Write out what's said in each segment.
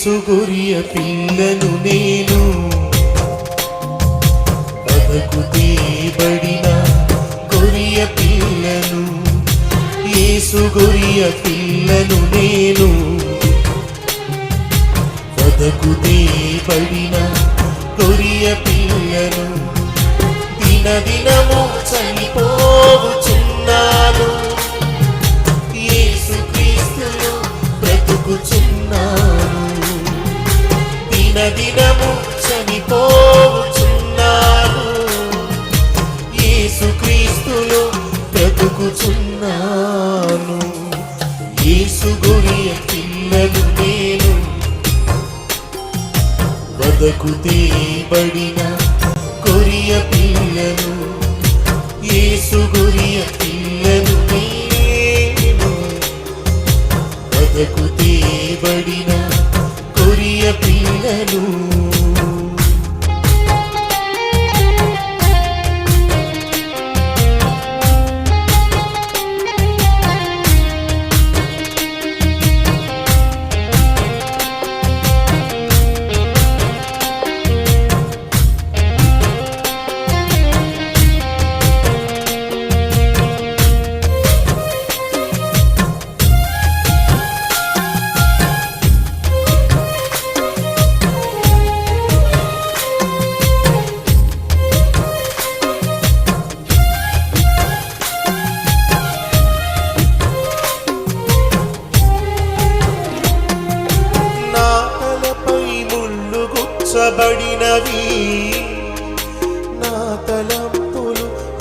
యేసు గొరియ పిల్లను నేను. బతుకు తీబడిన గొరియ పిల్లను యేసు గొరియ పిల్లను నేను. బతుకు తీబడిన గొరియ పిల్లను దినదినము చనిపోవుచున్నాను యేసుక్రీస్తులో బ్రతుకుచున్నాను. దినదినము చనిపోవుచున్నాను యేసుక్రీస్తులో బ్రతుకుచున్నాను. యేసు గురియ పిల్లలు నేను. బతుకు తీయబడిన కొరియ పిల్లలు. యేసు గురియ పిల్లలు నేను. బతుకు తీయబడిన కొరియ పిల్లలు.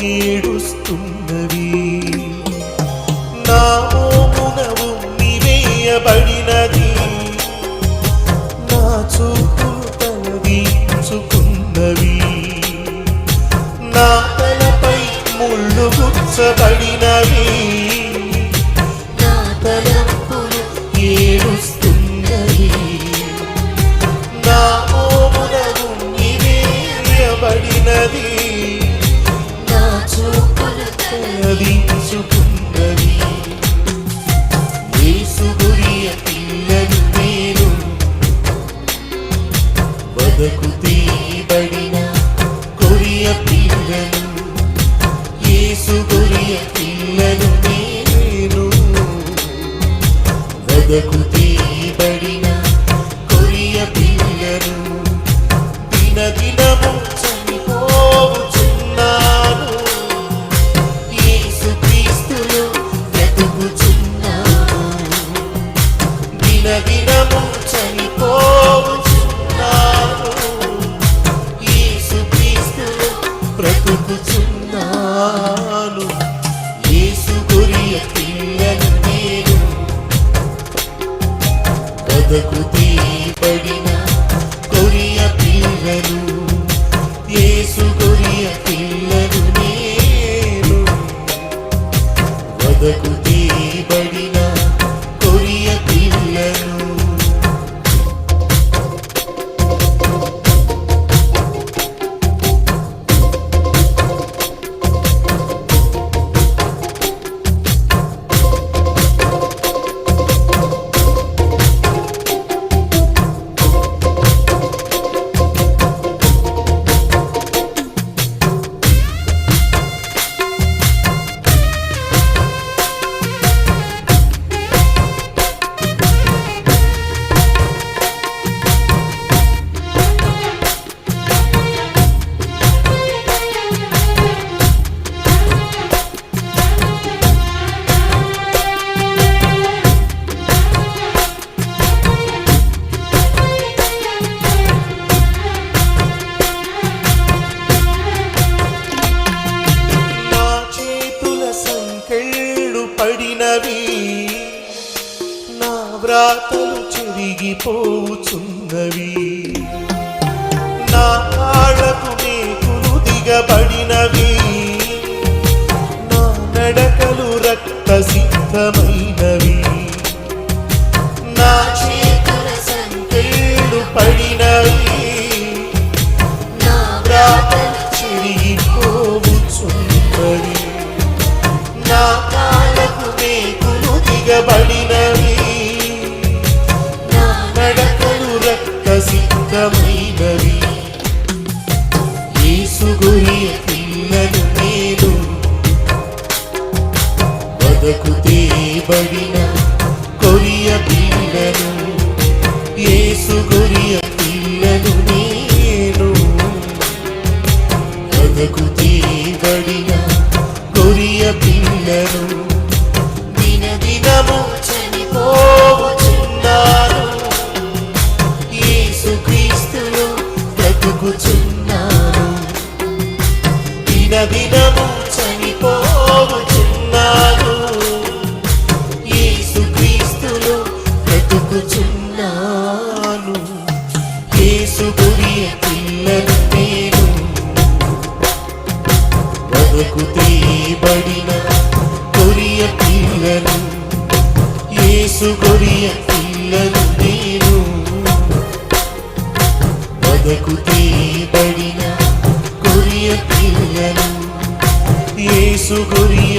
കീഴുസ്തും బతుకు తీయబడిన పడినవి నా వ్రాతలు చెరిగిపోచున్నవి. నా కాళ్ళకు మేకులు దిగబడినవి. నా నడకలు రక్త సిద్ధమైన విసుగురే పిల్లలు నేను. బతుకు తేబడిన కొరియ పిల్లను ఏసుగురియ పిల్లను నేను. బతుకు తేబడిన కొరియ పిల్లను దిన దినము చనిపోవుచున్నాను ఏసుక్రీస్తులు బ్రతుకుచున్నాను దినము చనిపోవచున్నాను ఏసు క్రీస్తులో బ్రతుకుచున్నాను ఏసు గురియ పిల్లలు నేను. వదకు తీయబడిన కొరియ పిల్లలు. ఏసు కొరియ పిల్లలు నేను. వదకు తీయబడిన కొరియ పిల్లను యేసు కొరియ